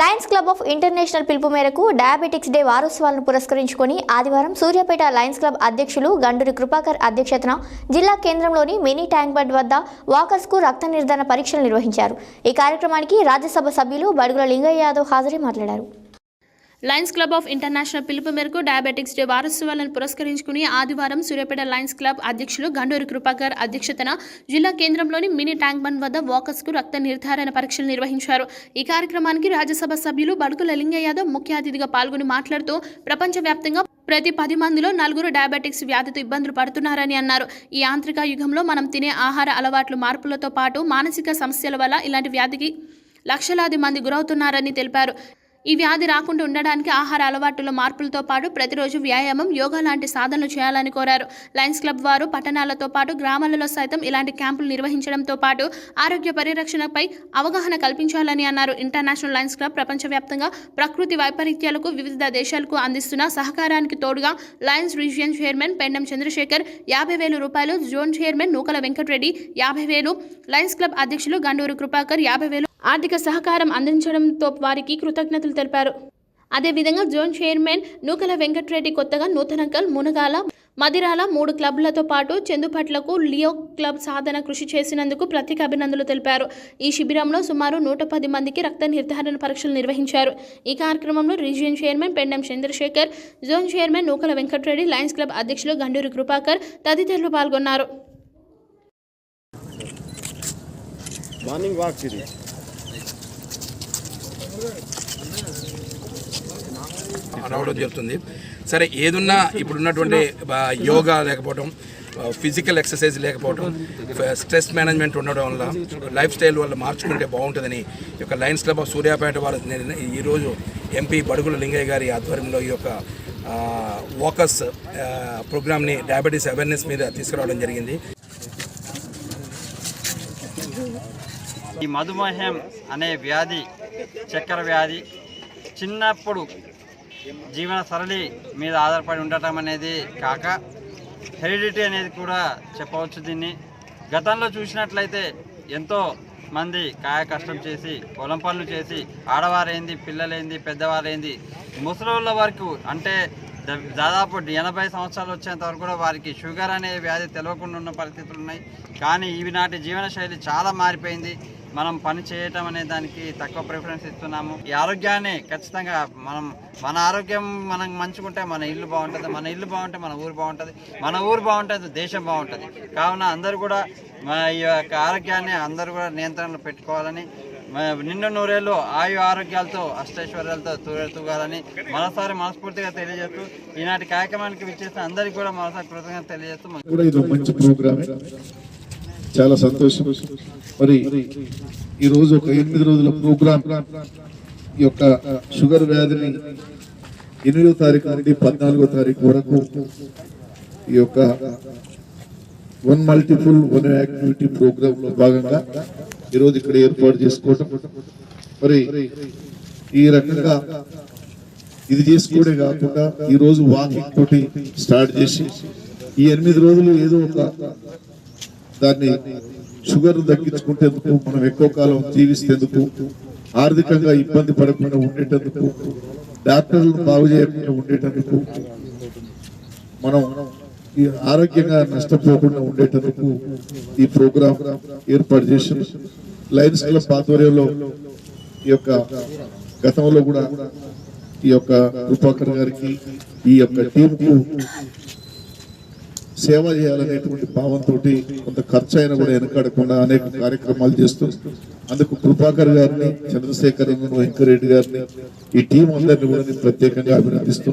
Lions club of international పిలుపు మేరకు diabetics day వారోత్సవాలను పురస్కరించుకొని ఆదివారం సూర్యాపేట లయన్స్ క్లబ్ అధ్యక్షులు గండూరి కృపాకర్ అధ్యక్షతన జిల్లా కేంద్రంలోని మినీ ట్యాంక్ బండ్ వద్ద వాకర్స్కు రక్త నిర్ధారణ పరీక్షలు నిర్వహించారు. ఈ కార్యక్రమానికి రాజ్యసభ సభ్యులు బడుగుల లింగయ్య యాదవ్ హాజరై మాట్లాడారు. లయన్స్ క్లబ్ ఆఫ్ ఇంటర్నేషనల్ పిలుపు మేరకు డయాబెటిక్స్ డే వారోత్సవాలను పురస్కరించుకుని ఆదివారం సూర్యాపేట లయన్స్ క్లబ్ అధ్యక్షులు గండూరి కృపాకర్ అధ్యక్షతన జిల్లా కేంద్రంలోని మినీ ట్యాంక్ బండ్ వద్ద వాకర్స్కు రక్త నిర్ధారణ పరీక్షలు నిర్వహించారు. ఈ కార్యక్రమానికి రాజ్యసభ సభ్యులు బడుకుల లింగ యాదవ్ ముఖ్య అతిథిగా పాల్గొని మాట్లాడుతూ ప్రపంచవ్యాప్తంగా ప్రతి పది మందిలో నలుగురు డయాబెటిక్స్ వ్యాధితో ఇబ్బందులు పడుతున్నారని అన్నారు. ఈ యాంత్రిక యుగంలో మనం తినే ఆహార అలవాట్లు మార్పులతో పాటు మానసిక సమస్యల వల్ల ఇలాంటి వ్యాధికి లక్షలాది మంది గురవుతున్నారని తెలిపారు. ఈ వ్యాధి రాకుండా ఉండడానికి ఆహార అలవాటులో మార్పులతో పాటు ప్రతిరోజు వ్యాయామం యోగా లాంటి సాధనలు చేయాలని కోరారు. లయన్స్ క్లబ్ వారు పట్టణాలతో పాటు గ్రామాలలో సైతం ఇలాంటి క్యాంపులు నిర్వహించడంతో పాటు ఆరోగ్య పరిరక్షణపై అవగాహన కల్పించాలని అన్నారు. ఇంటర్నేషనల్ లయన్స్ క్లబ్ ప్రపంచవ్యాప్తంగా ప్రకృతి వైపరీత్యాలకు వివిధ దేశాలకు అందిస్తున్న సహకారానికి తోడుగా lions region chairman Pendam Chandrasekhar యాభై వేల రూపాయలు జోన్ చైర్మన్ నూకల వెంకటరెడ్డి యాభై వేలు లయన్స్ క్లబ్ అధ్యక్షులు గండూరు కృపాకర్ యాభై వేలు ఆర్థిక సహకారం అందించడంతో వారికి కృతజ్ఞతలు తెలిపారు. అదేవిధంగా జోన్ చైర్మన్ నూకల వెంకటరెడ్డి కొత్తగా నూతనంకల్ మునగాల మదిరాల మూడు క్లబ్లతో పాటు చెందుపట్లకు లియో క్లబ్ సాధన కృషి చేసినందుకు ప్రత్యేక అభినందనలు తెలిపారు. ఈ శిబిరంలో సుమారు నూట పది మందికి రక్త నిర్ధారణ పరీక్షలు నిర్వహించారు. ఈ కార్యక్రమంలో region chairman Pendam Chandrasekhar zone chairman Nukala Venkatareddy lions club అధ్యక్షులు గండూరి కృపాకర్ తదితరులు పాల్గొన్నారు. మార్నింగ్ వాక్ ఇది. రావడం జరుగుతుంది. సరే ఏదున్నా ఇప్పుడున్నటువంటి యోగా లేకపోవడం ఫిజికల్ ఎక్సర్సైజ్ లేకపోవడం స్ట్రెస్ మేనేజ్మెంట్ ఉండడం వల్ల లైఫ్ స్టైల్ వల్ల మార్చుకుంటే బాగుంటుందని ఈ యొక్క లయన్స్ క్లబ్ ఆఫ్ సూర్యాపేట వారు ఈరోజు ఎంపీ బడుగుల లింగయ్య గారి ఆధ్వర్యంలో ఈ యొక్క వాకస్ ప్రోగ్రామ్ని డయాబెటీస్ అవేర్నెస్ మీద తీసుకురావడం జరిగింది. ఈ మధుమేహం అనే వ్యాధి చక్కెర వ్యాధి చిన్నప్పుడు జీవన సరళి మీద ఆధారపడి ఉండటం అనేది కాక హెరిడిటీ అనేది కూడా చెప్పవచ్చు దీన్ని. గతంలో చూసినట్లయితే ఎంతో మంది కాయ కష్టం చేసి పొలం పనులు చేసి ఆడవారేంది పిల్లలేంది పెద్దవారేంది ముసలోళ్ళ వరకు అంటే దాదాపు ఎనభై సంవత్సరాలు వచ్చేంత వరకు కూడా వారికి షుగర్ అనే వ్యాధి తెలియకుండా ఉన్న పరిస్థితులు ఉన్నాయి. కానీ ఈనాటి జీవన శైలి చాలా మారిపోయింది. మనం పని చేయటం అనే దానికి తక్కువ ప్రిఫరెన్స్ ఇస్తున్నాము. ఈ ఆరోగ్యాన్ని ఖచ్చితంగా మనం మన ఆరోగ్యం మనం మంచుకుంటే మన ఇల్లు బాగుంటుంది మన ఇల్లు బాగుంటే మన ఊరు బాగుంటుంది మన ఊరు బాగుంటుంది దేశం బాగుంటుంది. కావున అందరూ కూడా ఈ యొక్క ఆరోగ్యాన్ని అందరూ కూడా నియంత్రణలో పెట్టుకోవాలని నిన్న నిండు నూరేళ్ళు ఆయు ఆరోగ్యాలతో అష్టైశ్వర్యాలతో తూగాలని మరోసారి మనస్ఫూర్తిగా తెలియజేస్తూ ఈనాటి కార్యక్రమానికి విచ్చేసిన అందరికీ కూడా మరోసారి కృతజ్ఞత తెలియజేస్తూ కూడా ఇది మంచి ప్రోగ్రామే. చాలా సంతోషం. మరి ఈ రోజు ఒక ఎనిమిది రోజుల ప్రోగ్రామ్ ఈ యొక్క షుగర్ వ్యాధిని ఎనిమిదో తారీఖు నుండి పద్నాలుగో తారీఖు వరకు ఈ యొక్క వన్ మల్టిపుల్ వన్ యాక్టివిటీ ప్రోగ్రామ్లో భాగంగా ఈరోజు ఇక్కడ ఏర్పాటు చేసుకోవటం. మరి ఈ రకంగా ఇది చేసుకోవడే కాకుండా ఈ రోజు వాకింగ్ తోటి స్టార్ట్ చేసి ఈ ఎనిమిది రోజులు ఏదో ఒక దాన్ని షుగర్ తగ్గించుకుంటేందుకు మనం ఎక్కువ కాలం జీవిస్తేందుకు ఆర్థికంగా ఇబ్బంది పడకుండా ఉండేటందుకు? డాక్టర్లు బాగు చేయకుండా ఉండేటందుకు? మనం ఈ ఆరోగ్యంగా నష్టపోకుండా ఉండేటందుకు ఈ ప్రోగ్రాం ఏర్పాటు చేసి లయన్స్ క్లబ్ ఆధ్వర్యంలో ఈ యొక్క గతంలో కూడా ఈ యొక్క కృపాకర్ గారికి ఈ యొక్క టీంకు సేవ చేయాలనేటువంటి భావంతో కొంత ఖర్చు అయినా కూడా వెనకాడకుండా అనేక కార్యక్రమాలు చేస్తూ అందుకు కృపాకర్ గారిని చంద్రశేఖర్ వెంకరెడ్డి గారిని ఈ టీం అందరినీ కూడా నేను ప్రత్యేకంగా అభినందిస్తున్నాను